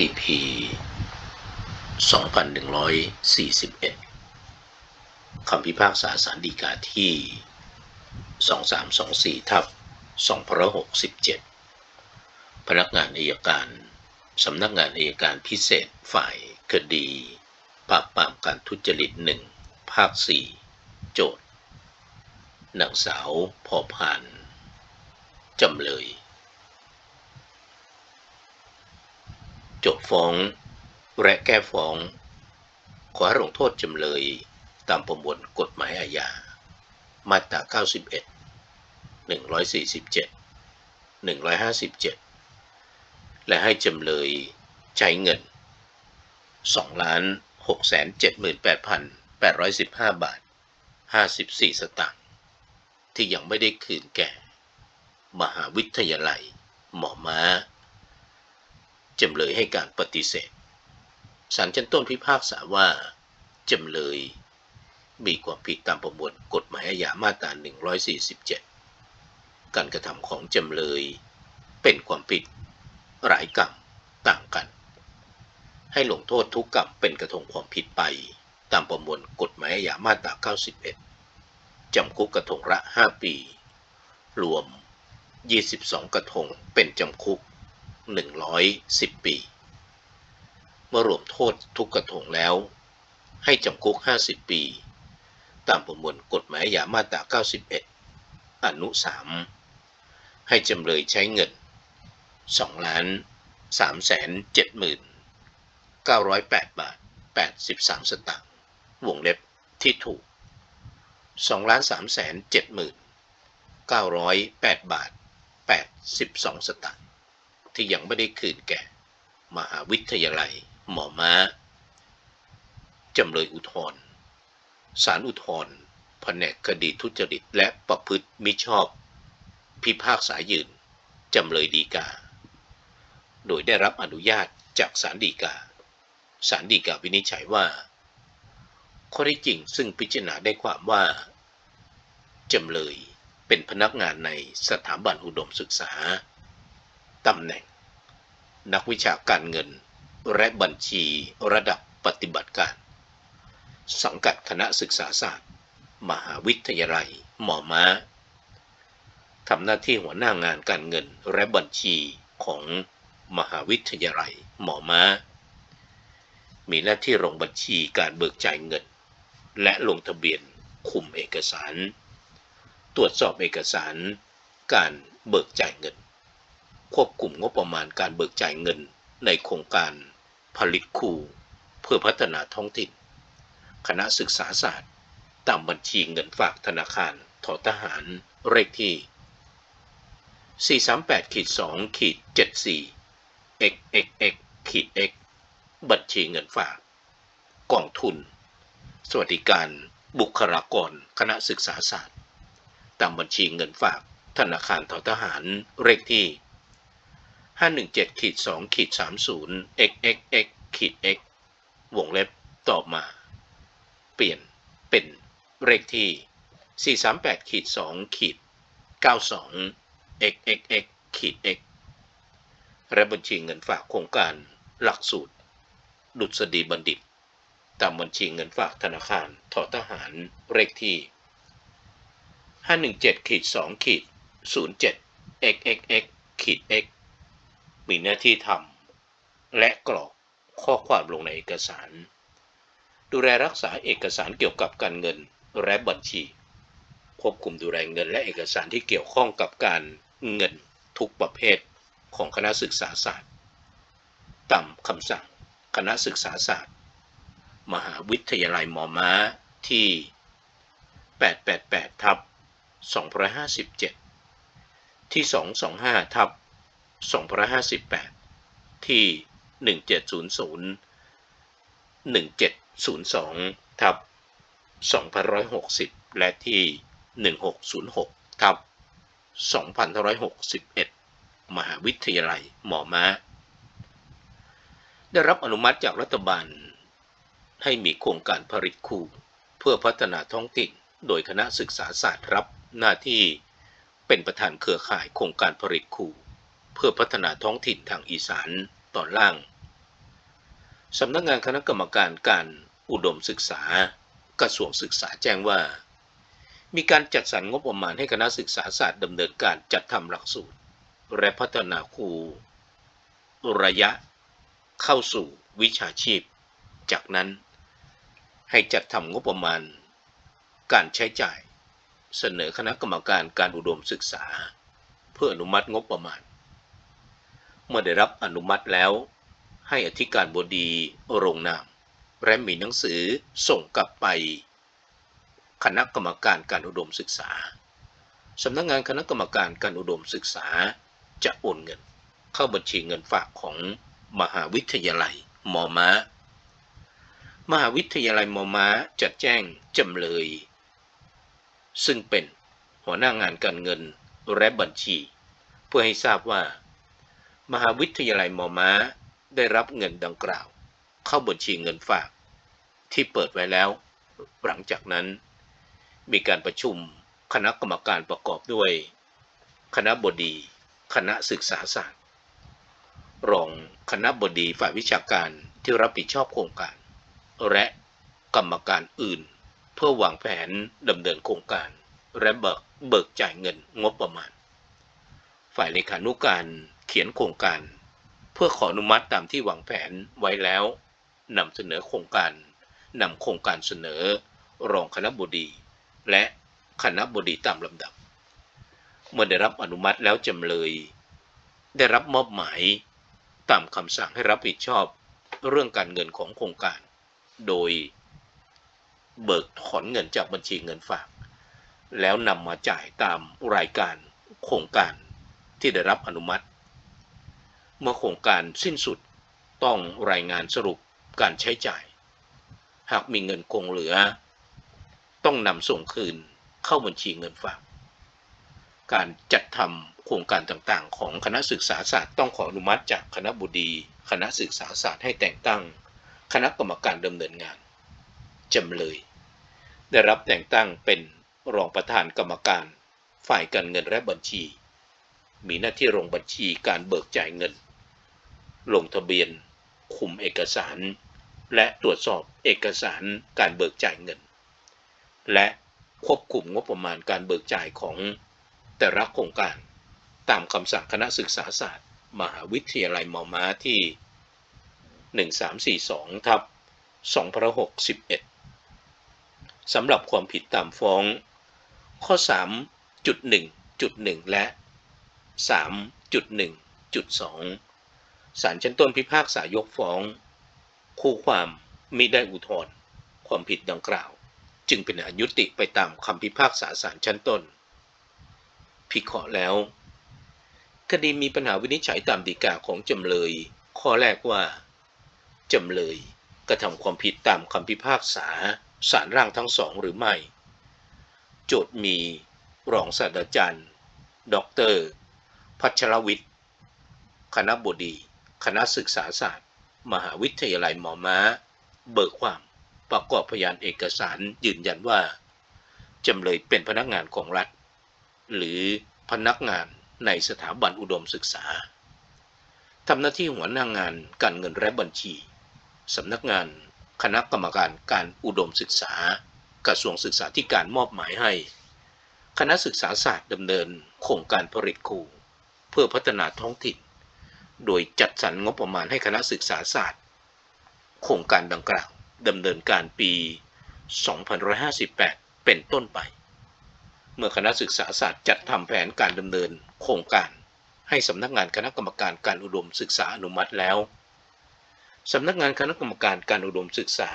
EP 2141 คำพิพากษาสารดีกาที่ 2324 ทับ2567 พนักงานอายการ สำนักงานอายการพิเศษฝ่ายคดี ปราบปรามการทุจริตหนึ่งภาค 4 โจทย์นางสาวพอพาน จำเลย จทย์ฟ้อง และแก้ฟ้อง ขอลงโทษจำเลยตามประมวลกฎหมายอาญา มาตรา 91 147 157 และให้จำเลยใช้เงิน 2 ล้าน6 7 8 8 1 5 บาท 54 สตางค์ที่ยังไม่ได้คืนแก่ มหาวิทยาลัย หมอม้า จำเลยให้การปฏิเสธศาลชั้นต้นพิพากษาว่า จำเลย มีความผิดตามประมวลกฎหมายอาญามาตรา 147 การกระทำของจำเลย เป็นความผิด หลายกรรมต่างกัน ให้ลงโทษทุกกรรมเป็นกระทงความผิดไปตามประมวลกฎหมายอาญามาตรา 91 จำคุกกระทงละ 5 ปี รวม 22 กระทงเป็นจำคุก 110 ปี เมื่อรวมโทษทุกกระทงแล้ว ให้จำคุก 50 ปี ตามประมวลกฎหมายอาญามาตรา 91 อนุ 3 ให้จำเลยใช้เงิน 2 ล้าน3แสน7หมื่น908 บาท 83 สตางค์ วงเล็บที่ถูก 2 ล้าน3แสน7หมื่น908 บาท 82 สตางค์ ที่ยังไม่ได้คืนแก่ มหาวิทยาลัย หมอม้า จำเลยอุทธรศาลอุทธรแผนกคดีทุจริตและประพฤติมิชอบ พิพากษายืน จำเลยดีกา โดยได้รับอนุญาตจากศาลฎีกาศาลฎีกาวินิจฉัยว่า ข้อเท็จจริงซึ่งพิจารณาได้ความว่า จำเลยเป็นพนักงานในสถาบันอุดมศึกษา ตำแหน่ง นักวิชาการเงิน และบัญชีระดับปฏิบัติการ สังกัดคณะศึกษาศาสตร์ มหาวิทยาลัย หมอม้าทำหน้าที่หัวหน้างานการเงินและบัญชีของมหาวิทยาลัย หมอม้า มีหน้าที่ลงบัญชีการเบิกจ่ายเงิน และลงทะเบียนคุมเอกสาร ตรวจสอบเอกสาร การเบิกจ่ายเงิน ควบคุมงบประมาณการเบิกจ่ายเงินในโครงการผลิตคูเพื่อพัฒนาท้องถิ่น คณะศึกษาศาสตร์ ตามบัญชีเงินฝากธนาคารทอทหารเลขที่ 438ขีด2ขีด74 xxx ขีด x บัญชีเงินฝาก กองทุน สวัสดิการ บุคลากร คณะศึกษาศาสตร์ ตามบัญชีเงินฝาก ธนาคารทอทหารเลขที่ 517ขีด2ขีด30 xxx ขีด x วงเล็บต่อมา เปลี่ยนเป็นเลขที่ 438ขีด2ขีด92 xxx ขีด x และบัญชีเงินฝากโครงการหลักสูตร ดุษฎีบัณฑิต ตามบัญชีเงินฝากธนาคารทอทหารเลขที่ 517ขีด2ขีด07 xxx ขีด x มีหน้าที่ทำและกรอกข้อความลงในเอกสาร ดูแลรักษาเอกสารเกี่ยวกับการเงินและบัญชีควบคุมดูแลเงินและเอกสารที่เกี่ยวข้องกับการเงินทุกประเภทของคณะศึกษาศาสตร์ ตามคำสั่งคณะศึกษาศาสตร์ มหาวิทยาลัยมอม้าที่ 888 ทับ 257 ที่ 225 ทับ 258 ที่ 1700 1702ทับ2560 และที่ 1606ทับ2561 มหาวิทยาลัยหมอม้า ได้รับอนุมัติจากรัฐบาล ให้มีโครงการผลิตครูเพื่อพัฒนาท้องถิ่นโดยคณะศึกษาศาสตร์รับหน้าที่เป็นประธานเครือข่ายโครงการผลิตครู เพื่อพัฒนาท้องถิ่นทางอีสานตอนล่าง สำนักงานคณะกรรมการการอุดมศึกษากระทรวงศึกษาแจ้งว่า มีการจัดสรรงบประมาณให้คณะศึกษาศาสตร์ดำเนินการจัดทำหลักสูตร และพัฒนาครูระยะ เข้าสู่วิชาชีพ จากนั้น ให้จัดทำงบประมาณ การใช้จ่าย เสนอคณะกรรมการการอุดมศึกษา เพื่ออนุมัติงบประมาณ เมื่อได้รับอนุมัติแล้ว ให้อธิการบดีโรงนามและมีหนังสือส่งกลับไป คณะกรรมการการอุดมศึกษาสำนักงานคณะกรรมการการอุดมศึกษาจะโอนเงิน เข้าบัญชีเงินฝากของมหาวิทยาลัยมอม้า มหาวิทยาลัยมอม้าจะแจ้งจำเลย ซึ่งเป็นหัวหน้างานการเงินและบัญชี เพื่อให้ทราบว่า มหาวิทยาลัยมอม้า ได้รับเงินดังกล่าว เข้าบัญชีเงินฝาก ที่เปิดไว้แล้ว หลังจากนั้น มีการประชุมคณะกรรมการประกอบด้วย คณะบดี คณะศึกษาศาสตร์ รองคณะบดีฝ่ายวิชาการที่รับผิดชอบโครงการ และกรรมการอื่น เพื่อวางแผนดำเนินโครงการ และเบิกเบิกจ่ายเงินงบประมาณ ฝ่ายเลขานุการ เขียนโครงการ เพื่อขออนุมัติตามที่วางแผนไว้แล้วนำเสนอโครงการนำโครงการเสนอ รองคณะบดี และคณะบดีตามลำดับ เมื่อได้รับอนุมัติแล้วจำเลย ได้รับมอบหมายตามคำสั่งให้รับผิดชอบเรื่องการเงินของโครงการ โดยเบิกถอนเงินจากบัญชีเงินฝาก แล้วนำมาจ่ายตามรายการโครงการที่ได้รับอนุมัติ เมื่อโครงการสิ้นสุดต้องรายงานสรุปการใช้จ่าย หากมีเงินคงเหลือ ต้องนำส่งคืนเข้าบัญชีเงินฝาก การจัดทำโครงการต่างๆ ของคณะศึกษาศาสตร์ต้องขออนุมัติจากคณะบดี คณะศึกษาศาสตร์ให้แต่งตั้ง คณะกรรมการดำเนินงานจำเลย ได้รับแต่งตั้งเป็นรองประธานกรรมการฝ่ายการเงินและบัญชี มีหน้าที่ลงบัญชีการเบิกจ่ายเงิน ลงทะเบียน คุมเอกสาร และตรวจสอบเอกสารการเบิกจ่ายเงิน และควบคุมงบประมาณการเบิกจ่ายของแต่ละโครงการตามคำสั่งคณะศึกษาศาสตร์ มหาวิทยาลัยมอม้าที่ 1342ทับ2561สำหรับความผิดตามฟ้อง ข้อ 3.1.1 และ 3.1.2 ศาลชั้นต้นพิพากษายกฟ้อง คู่ความมิได้อุทธรณ์ความผิดดังกล่าว จึงเป็นอยุติไปตามคำพิพากษาศาลชั้นต้น พิเคราะห์แล้ว คดีมีปัญหาวินิจฉัยตามฎีกาของจำเลย ข้อแรกว่า จำเลยกระทำความผิดตามคำพิพากษาศาลร่างทั้งสองหรือไม่ โจทย์มีรองศาสตราจารย์ดอกเตอรพัชรวิทย์ คณะบดี คณะศึกษาศาสตร์ มหาวิทยาลัยมอม้า เบิกความประกอบพยานเอกสารยืนยันว่า จำเลยเป็นพนักงานของรัฐ หรือพนักงานในสถาบันอุดมศึกษาทำหน้าที่หัวหน้างานการเงินและบัญชีสำนักงานคณะกรรมการการอุดมศึกษา กระทรวงศึกษาธิการมอบหมายให้ คณะศึกษาศาสตร์ดำเนินโครงการผลิตครูเพื่อพัฒนาท้องถิ่น โดยจัดสรรงบประมาณให้คณะศึกษาศาสตร์ โครงการดังกล่าวดำเนินการปี 2558 เป็นต้นไป เมื่อคณะศึกษาศาสตร์จัดทำแผนการดำเนินโครงการให้สำนักงานคณะกรรมการการอุดมศึกษาอนุมัติแล้ว สำนักงานคณะกรรมการการอุดมศึกษา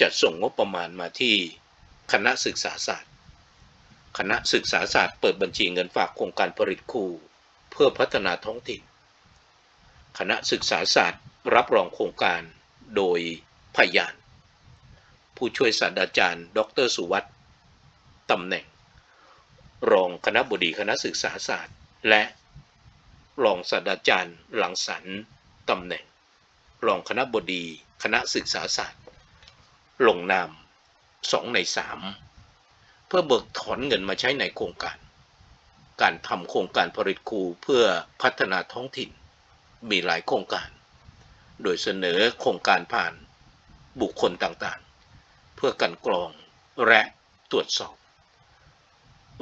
จะส่งงบประมาณมาที่คณะศึกษาศาสตร์ คณะศึกษาศาสตร์เปิดบัญชีเงินฝากโครงการผลิตครูเพื่อพัฒนาท้องถิ่น คณะศึกษาศาสตร์รับรองโครงการโดยพยาน ผู้ช่วยศาสตราจารย์ ดรสุวัตตำแหน่ง รองคณะบดีคณะศึกษาศาสตร์ และรองศาสตราจารย์หลังสรรตำแหน่ง รองคณะบดีคณะศึกษาศาสตร์ ลงนามสองในสามเพื่อเบิกถอนเงินมาใช้ในโครงการ การทำโครงการผลิตครูเพื่อพัฒนาท้องถิ่น มีหลายโครงการ โดยเสนอโครงการผ่านบุคคลต่างๆ เพื่อกันกรองและตรวจสอบ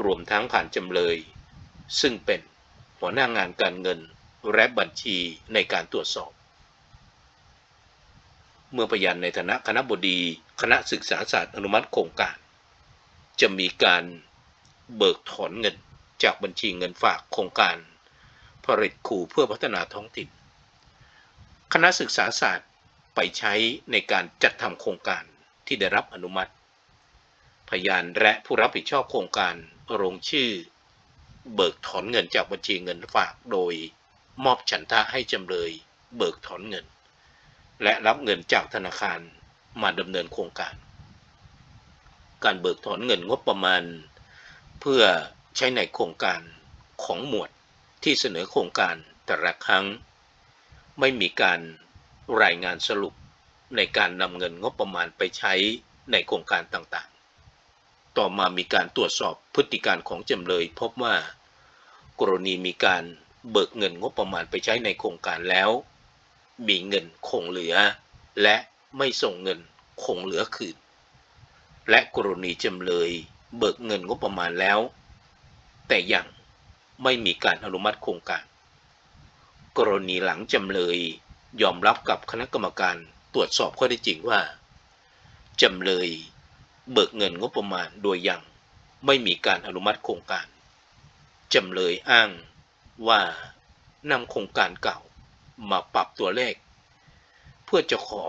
รวมทั้งผ่านจำเลย ซึ่งเป็นหัวหน้างานการเงินและบัญชีในการตรวจสอบ เมื่อพยานในฐานะคณะบดีคณะศึกษาศาสตร์อนุมัติโครงการ จะมีการเบิกถอนเงินจากบัญชีเงินฝากโครงการ ผลิตครูเพื่อพัฒนาท้องถิ่น คณะศึกษาศาสตร์ไปใช้ในการจัดทำโครงการที่ได้รับอนุมัติ พยานและผู้รับผิดชอบโครงการลงชื่อ เบิกถอนเงินจากบัญชีเงินฝากโดยมอบฉันทะให้จำเลย เบิกถอนเงิน และรับเงินจากธนาคารมาดำเนินโครงการ การเบิกถอนเงินงบประมาณ เพื่อใช้ในโครงการของหมวด ที่เสนอโครงการแต่ละครั้ง ไม่มีการรายงานสรุปในการนำเงินงบประมาณไปใช้ในโครงการต่างๆ ต่อมามีการตรวจสอบพฤติการของจำเลย พบว่า กรณีมีการเบิกเงินงบประมาณไปใช้ในโครงการแล้ว มีเงินคงเหลือ และไม่ส่งเงินคงเหลือคืน และกรณีจำเลยเบิกเงินงบประมาณแล้ว แต่ยัง ไม่มีการอนุมัติโครงการ กรณีหลังจำเลยยอมรับกับคณะกรรมการตรวจสอบข้อได้จริงว่า จำเลยเบิกเงินงบประมาณโดยยังไม่มีการอนุมัติโครงการ จำเลยอ้างว่านำโครงการเก่ามาปรับตัวเลข เพื่อจะขอ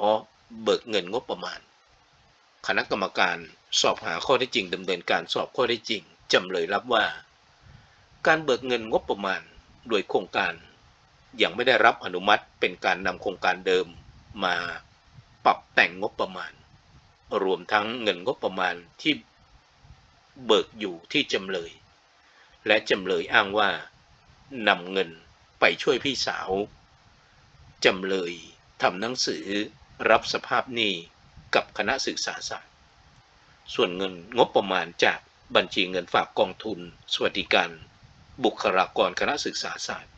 เบิกเงินงบประมาณ คณะกรรมการสอบหาข้อได้จริงดำเนินการสอบข้อได้จริง จำเลยรับว่า การเบิกเงินงบประมาณโดยโครงการ ยังไม่ได้รับอนุมัติเป็นการนำโครงการเดิมมาปรับแต่งงบประมาณ รวมทั้งเงินงบประมาณที่เบิกอยู่ที่จำเลย และจำเลยอ้างว่านำเงินไปช่วยพี่สาวจำเลยทำหนังสือรับสภาพหนี้กับคณะศึกษาศาสตร์ ส่วนเงินงบประมาณจากบัญชีเงินฝากกองทุน สวัสดิการ บุคลากรคณะศึกษาศาสตร์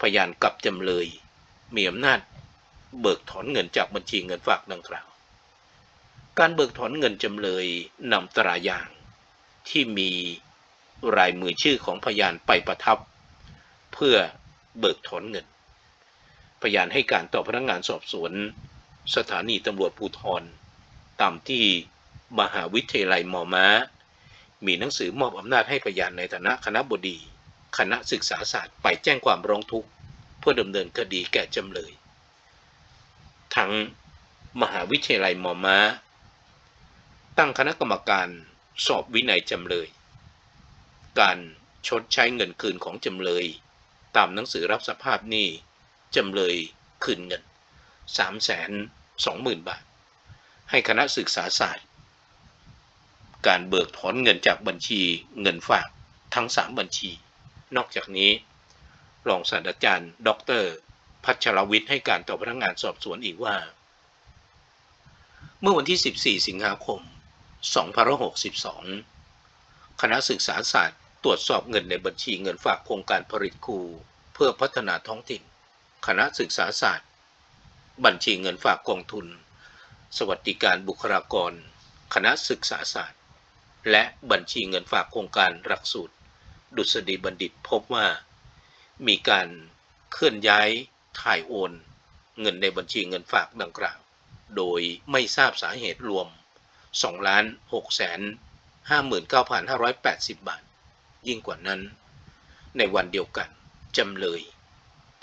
พยานกับจำเลย มีอำนาจ เบิกถอนเงินจากบัญชีเงินฝากดังกล่าว การเบิกถอนเงินจำเลยนำตรายาง ที่มีรายมือชื่อของพยานไปประทับ เพื่อเบิกถอนเงิน พยานให้การต่อพนักงานสอบสวน สถานีตำรวจภูธรตามที่มหาวิทยาลัยมอม้า มีหนังสือมอบอำนาจให้พยานในฐานะคณะบดี คณะศึกษาศาสตร์ไปแจ้งความร้องทุกข์เพื่อดำเนินคดีแก่จำเลย ทั้งมหาวิทยาลัยมอม้า ตั้งคณะกรรมการสอบวินัยจำเลย การชดใช้เงินคืนของจำเลย ตามหนังสือรับสภาพหนี้จำเลยคืนเงิน 3 2 0 0 0 0 บาท ให้คณะศึกษาศาสตร์ การเบิกถอนเงินจากบัญชีเงินฝากทั้ง 3 บัญชี นอกจากนี้ รองศาสตราจารย์ ดร พัชรวิทย์ให้การต่อพนักงานสอบสวนอีกว่า เมื่อวันที่ 14 สิงหาคม 2562 คณะศึกษาศาสตร์ตรวจสอบเงินในบัญชีเงินฝากโครงการผลิตครูเพื่อพัฒนาท้องถิ่น คณะศึกษาศาสตร์ บัญชีเงินฝากกองทุน สวัสดิการบุคลากร คณะศึกษาศาสตร์ และบัญชีเงินฝากโครงการหลักสูตร ดุษฎีบัณฑิตพบว่า มีการเคลื่อนย้ายถ่ายโอน เงินในบัญชีเงินฝากดังกล่าว โดยไม่ทราบสาเหตุรวม 2 ล้าน6แสน59,580 บาท ยิ่งกว่านั้น ในวันเดียวกันจำเลย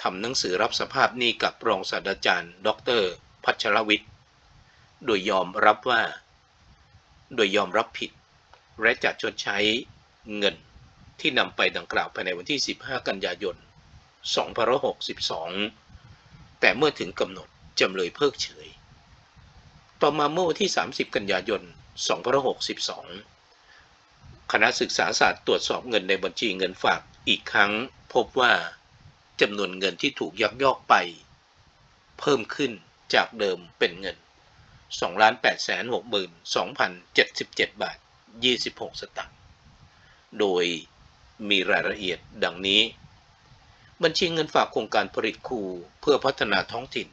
ทำหนังสือรับสภาพหนี้กับรองศาสตราจารย์ ดร พัชรวิทย์ โดยยอมรับว่า โดยยอมรับผิด และจะชดใช้เงิน ที่นำไปดังกล่าวภายในวันที่ 15 กันยายน 2562 แต่เมื่อถึงกำหนดจำเลยเพิกเฉย ต่อมาเมื่อวันที่ 30 กันยายน 2562 คณะศึกษาศาสตร์ตรวจสอบเงินในบัญชีเงินฝากอีกครั้งพบว่าจำนวนเงินที่ถูกยักยอกไป เพิ่มขึ้นจากเดิมเป็นเงิน 2,862,077 บาท 26 สตางค์ โดย มีรายละเอียดดังนี้ บัญชีเงินฝากโครงการผลิตครูเพื่อพัฒนาท้องถิ่น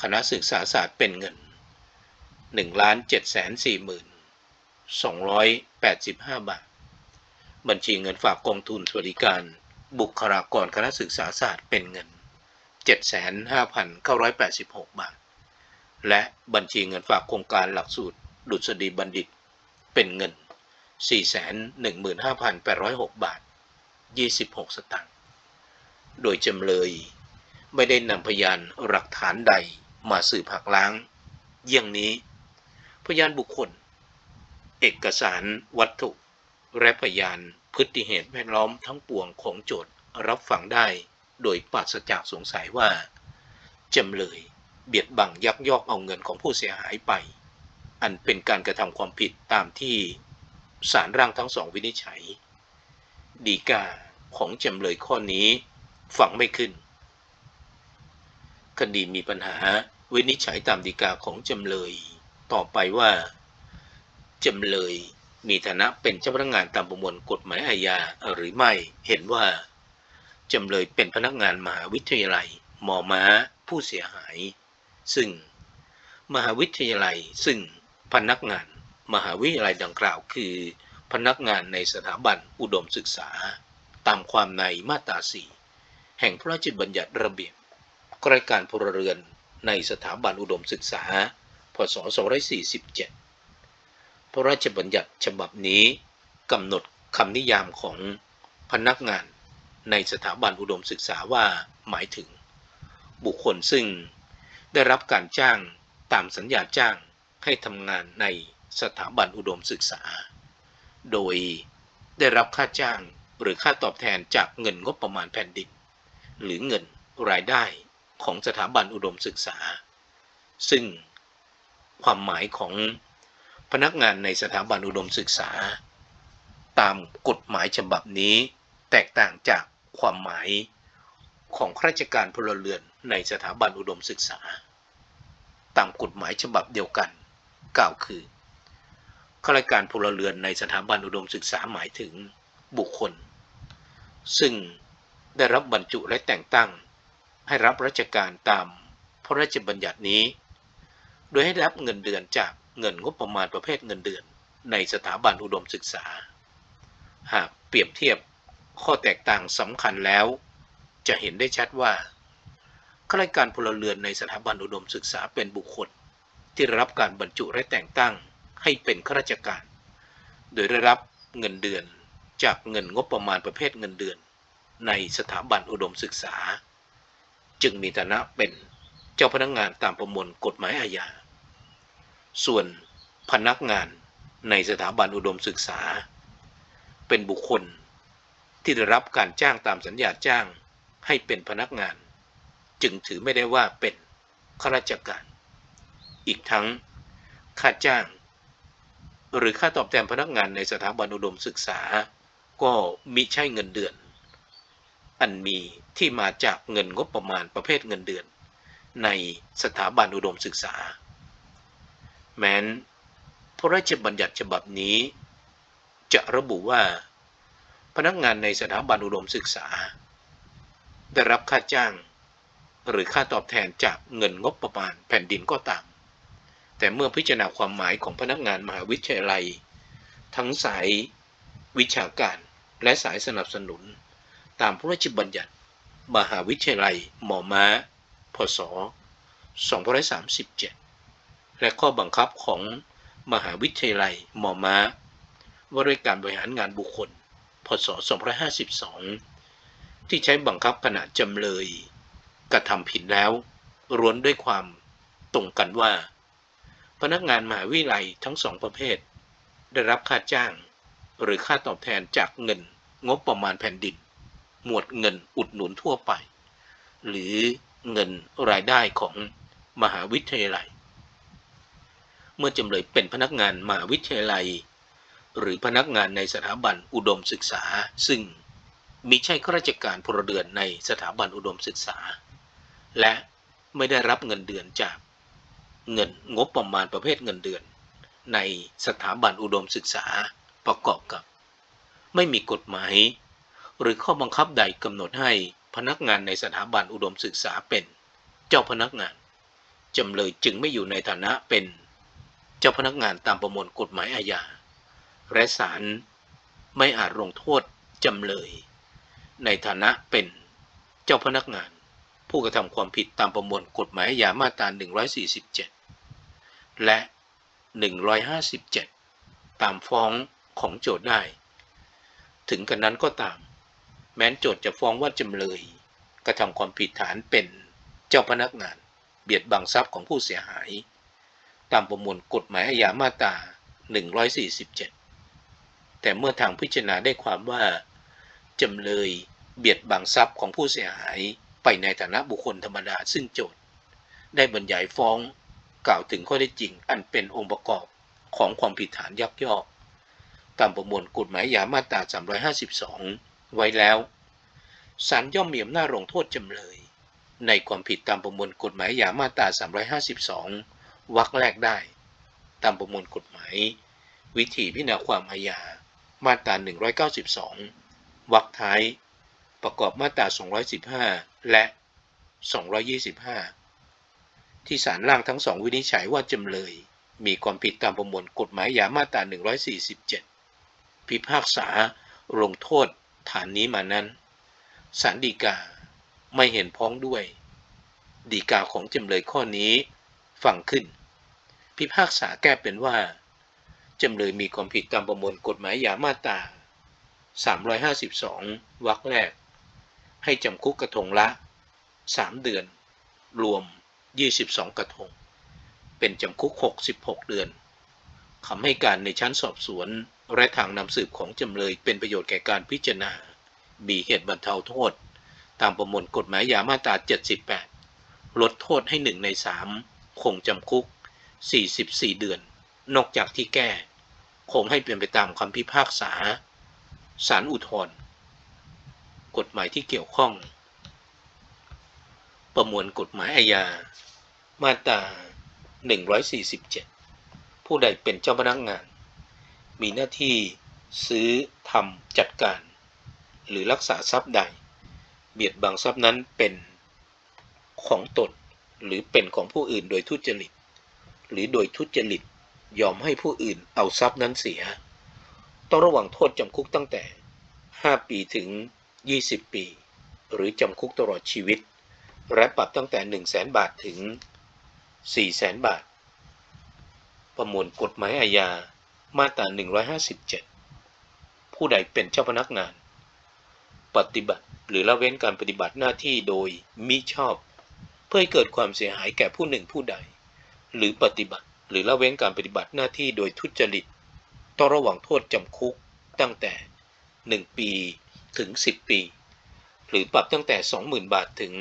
คณะศึกษาศาสตร์เป็นเงิน1ล้าน7แสน4หมื่น285 บาท บัญชีเงินฝากกองทุนสวัสดิการ บุคลากรคณะศึกษาศาสตร์เป็นเงิน 75,986 บาท และบัญชีเงินฝากโครงการหลักสูตรดุษฎีบัณฑิตเป็นเงิน 415,806 บาท 26 สตางค์ โดยจำเลยไม่ได้นำพยานหลักฐานใดมาสืบหักล้าง เยี่ยงนี้ พยานบุคคล เอกสารวัตถุ และพยานพฤติเหตุแวดล้อมทั้งปวงของโจทย์รับฟังได้โดยปราศจากสงสัยว่า จำเลยเบียดบังยักยอกเอาเงินของผู้เสียหายไป อันเป็นการกระทำความผิดตามที่ ศาลร่างทั้งสองวินิจฉัย ดีกาของจำเลยข้อนี้ฟังไม่ขึ้น คดีมีปัญหาวินิจฉัยตามดีกาของจำเลย ต่อไปว่า จำเลยมีฐานะเป็นเจ้าพนักงานตามประมวลกฎหมายอาญาหรือไม่เห็นว่า จำเลยเป็นพนักงานมหาวิทยาลัยหมอม้าผู้เสียหาย ซึ่ง มหาวิทยาลัยซึ่งพนักงาน มหาวิทยาลัยดังกล่าวคือ พนักงานในสถาบันอุดมศึกษา ตามความในมาตราสี่แห่งพระราชบัญญัติระเบียบกรายการพลเรือนในสถาบันอุดมศึกษา พศ247 พระราชบัญญัติฉบับนี้กำหนดคำนิยามของพนักงานในสถาบันอุดมศึกษาว่าหมายถึง บุคคลซึ่งได้รับการจ้างตามสัญญาจ้างให้ทำงานใน สถาบันอุดมศึกษา โดยได้รับค่าจ้างหรือค่าตอบแทนจากเงินงบประมาณแผ่นดิน หรือเงินรายได้ของสถาบันอุดมศึกษา ซึ่งความหมายของพนักงานในสถาบันอุดมศึกษา ตามกฎหมายฉบับนี้แตกต่างจากความหมายของข้าราชการพลเรือนในสถาบันอุดมศึกษา ตามกฎหมายฉบับเดียวกัน กล่าวคือ ข้าราชการพลเรือนในสถาบันอุดมศึกษาหมายถึงบุคคล ซึ่งได้รับบรรจุและแต่งตั้ง ให้รับราชการตามพระราชบัญญัตินี้ โดยให้รับเงินเดือนจากเงินงบประมาณประเภทเงินเดือน ในสถาบันอุดมศึกษา หากเปรียบเทียบข้อแตกต่างสำคัญแล้ว จะเห็นได้ชัดว่าข้าราชการพลเรือนในสถาบันอุดมศึกษาเป็นบุคคล ที่รับการบรรจุและแต่งตั้ง ให้เป็นข้าราชการ โดยได้รับเงินเดือนจากเงินงบประมาณประเภทเงินเดือน ในสถาบันอุดมศึกษา จึงมีฐานะเป็นเจ้าพนักงงานตามประมวลกฎหมายอาญา ส่วนพนักงานในสถาบันอุดมศึกษา เป็นบุคคลที่ได้รับการจ้างตามสัญญาจ้างให้เป็นพนักงาน จึงถือไม่ได้ว่าเป็นข้าราชการ อีกทั้งค่าจ้าง หรือค่าตอบแทนพนักงานในสถาบันอุดมศึกษา ก็มิใช่เงินเดือน อันมีที่มาจากเงินงบประมาณประเภทเงินเดือน ในสถาบันอุดมศึกษา แม้น พระราชบัญญัติฉบับนี้ จะระบุว่า พนักงานในสถาบันอุดมศึกษา ได้รับค่าจ้าง หรือค่าตอบแทนจากเงินงบประมาณแผ่นดินก็ตาม แต่เมื่อพิจารณาความหมายของพนักงานมหาวิทยาลัย ทั้งสายวิชาการและสายสนับสนุน ตามพระราชบัญญัติ มหาวิทยาลัยหมอม้า พศ 2537 และข้อบังคับของมหาวิทยาลัยหมอม้า ว่าด้วยการบริหารงานบุคคล พศ 2552 ที่ใช้บังคับขณะจำเลย กระทำผิดแล้วร้วนด้วยความตรงกันว่า พนักงานมหาวิทยาลัยทั้งสองประเภท ได้รับค่าจ้าง หรือค่าตอบแทนจากเงิน งบประมาณแผ่นดิน หมวดเงินอุดหนุนทั่วไป หรือเงินรายได้ของมหาวิทยาลัย เมื่อจำเลยเป็นพนักงานมหาวิทยาลัย หรือพนักงานในสถาบันอุดมศึกษา ซึ่งมิใช่ข้าราชการพลเรือนในสถาบันอุดมศึกษา และไม่ได้รับเงินเดือนจาก เงินงบประมาณประเภทเงินเดือน ในสถาบันอุดมศึกษาประกอบกับ ไม่มีกฎหมาย หรือข้อบังคับใดกำหนดให้พนักงานในสถาบันอุดมศึกษาเป็นเจ้าพนักงานจำเลยจึงไม่อยู่ในฐานะเป็นเจ้าพนักงานตามประมวลกฎหมายอาญาและศาลไม่อาจลงโทษจำเลย ในฐานะเป็นเจ้าพนักงาน ผู้กระทำความผิดตามประมวลกฎหมายอาญามาตรา 147 และ 157 ตามฟ้องของโจทย์ได้ ถึงกันนั้นก็ตาม แม้นโจทย์จะฟ้องว่าจำเลย กระทำความผิดฐานเป็นเจ้าพนักงาน เบียดบังทรัพย์ของผู้เสียหาย ตามประมวลกฎหมายอาญามาตรา 147 แต่เมื่อทางพิจารณาได้ความว่าจำเลยเบียดบังทรัพย์ของผู้เสียหาย ไปในฐานะบุคคลธรรมดาซึ่งโจทย์ ได้บรรยายฟ้องกล่าวถึงข้อได้จริง อันเป็นองค์ประกอบของความผิดฐานยักยอกตามประมวลกฎหมายยามาตรา 352 ไว้แล้วศาลย่อมมีอำนาจลงโทษจำเลย ในความผิดตามประมวลกฎหมายยามาตรา 352 วรรคแรกได้ ตามประมวลกฎหมาย วิธีพิจารณาความอาญามาตรา 192 วรรคท้าย ประกอบมาตรา 215 และ 225 ที่ศาลล่างทั้งสองวินิจฉัยว่าจำเลย มีความผิดตามประมวลกฎหมายยามาตรา 147 พิพากษาลงโทษฐานนี้มานั้นศาลฎีกาไม่เห็นพ้องด้วย ฎีกาของจำเลยข้อนี้ฟังขึ้น พิพากษาแก้เป็นว่า จำเลยมีความผิดตามประมวลกฎหมายยามาตรา352 วรรคแรก ให้จำคุกกระทงละ 3 เดือน รวม 22 กระทง เป็นจำคุก 66 เดือนคำให้การในชั้นสอบสวน และทางนำสืบของจำเลยเป็นประโยชน์แก่การพิจารณามีเหตุบรรเทาโทษ ตามประมวลกฎหมายยามาตรา 78 ลดโทษให้ 1 ใน 3 คงจำคุก 44 เดือน นอกจากที่แก้ คงให้เป็นไปตามคำพิพากษา ศาลอุทธรณ์ กฎหมายที่เกี่ยวข้อง ประมวลกฎหมายอาญา มาตรา 147 ผู้ใดเป็นเจ้าพนักงาน มีหน้าที่ซื้อทำจัดการ หรือรักษาทรัพย์ใด เบียดบังทรัพย์นั้นเป็นของตนหรือเป็นของผู้อื่นโดยทุจริต หรือโดยทุจริตยอมให้ผู้อื่นเอาทรัพย์นั้นเสีย ต้องระวังโทษจำคุกตั้งแต่ 5 ปีถึง 20 ปี หรือจำคุกตลอดชีวิต และปรับตั้งแต่ 1 0 0 0 0แบาทถึง 4 0 0 0 0 0 บาท ประมวลกฎหมายอาญา มาตรา 157 ผู้ใดเป็นเจ้าพนักงาน ปฏิบัติหรือละเว้นการปฏิบัติหน้าที่โดยมิชอบ เพื่อให้เกิดความเสียหายแก่ผู้หนึ่งผู้ใด หรือปฏิบัติหรือละเว้นการปฏิบัติหน้าที่โดยทุจริตต้องระวังโทษจำคุกตั้งแต่ 1 ปี ถึง 10 ปี หรือปรับตั้งแต่ 20,000 บาทถึง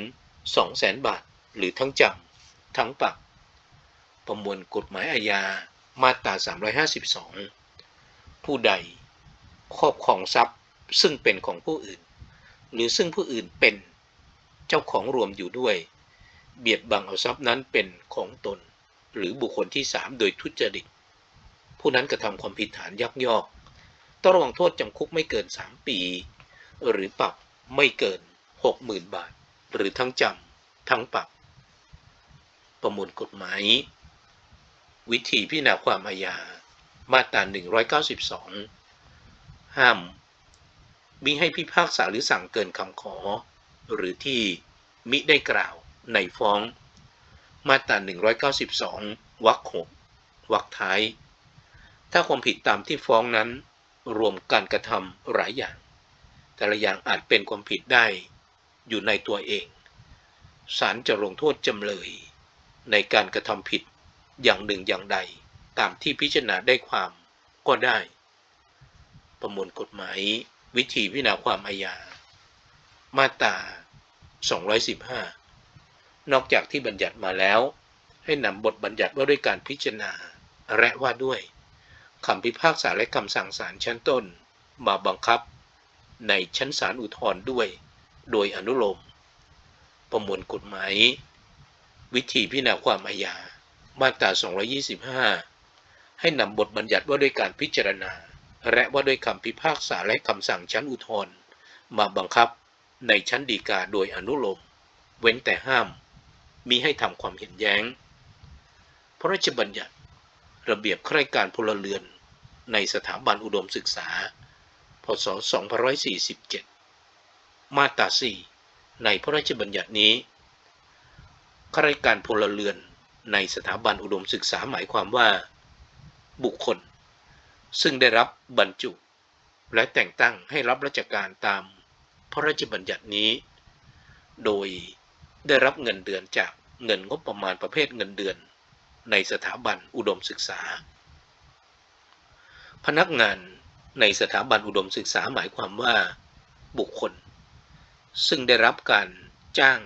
200,000 บาท หรือทั้งจำทั้งปรับ ประมวลกฎหมายอาญามาตรา 352 ผู้ใดครอบครองทรัพย์ซึ่งเป็นของผู้อื่น หรือซึ่งผู้อื่นเป็นเจ้าของรวมอยู่ด้วย เบียดบังเอาทรัพย์นั้นเป็นของตน หรือบุคคลที่3โดยทุจริต ผู้นั้นกระทำความผิดฐานยักยอกต้องระวังโทษจำคุกไม่เกิน 3 ปี หรือปรับไม่เกิน 60,000 บาท หรือทั้งจำทั้งปรับ ประมวลกฎหมาย วิธีพิจารณาความอาญามาตรา 192 ห้ามมิให้พิพากษาหรือสั่งเกินคำขอ หรือที่มิได้กล่าวในฟ้อง มาตรา 192 วรรคหกวรรคท้าย ถ้าความผิดตามที่ฟ้องนั้นรวมการกระทำหลายอย่าง แต่ละอย่างอาจเป็นความผิดได้อยู่ในตัวเอง ศาลจะลงโทษจำเลย ในการกระทำผิดอย่างหนึ่งอย่างใด ตามที่พิจารณาได้ความก็ได้ ประมวลกฎหมายวิธีพิจารณาความอาญา มาตรา 215 นอกจากที่บัญญัติมาแล้ว ให้นำบทบัญญัติว่าด้วยการพิจารณา และว่าด้วยคำพิพากษาและคำสั่งศาลชั้นต้น มาบังคับ ในชั้นศาลอุทธรณ์ด้วย โดยอนุโลม ประมวลกฎหมาย วิธีพิจารณาความอาญา มาตรา 225 ให้นำบทบัญญัติว่าด้วยการพิจารณา และว่าด้วยคำพิพากษาและคำสั่งชั้นอุทธรณ์มาบังคับในชั้นฎีกาโดยอนุโลม เว้นแต่ห้ามมีให้ทำความเห็นแย้ง พระราชบัญญัติ ระเบียบข้าราชการพลเรือน ในสถาบันอุดมศึกษา พศ 2547 มาตรา 4 ในพระราชบัญญัตินี้ข้าราชการพลเรือนในสถาบันอุดมศึกษาหมายความว่า บุคคล ซึ่งได้รับบรรจุ และแต่งตั้งให้รับราชการตามพระราชบัญญัตินี้ โดยได้รับเงินเดือนจากเงินงบประมาณประเภทเงินเดือน ในสถาบันอุดมศึกษา พนักงาน ในสถาบันอุดมศึกษาหมายความว่าบุคคล ซึ่งได้รับการจ้าง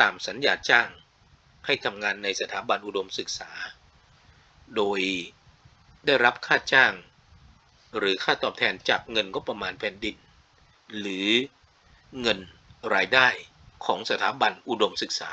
ตามสัญญาจ้าง ให้ทำงานในสถาบันอุดมศึกษา โดยได้รับค่าจ้าง หรือค่าตอบแทนจากเงินงบประมาณแผ่นดิน หรือเงินรายได้ของสถาบันอุดมศึกษา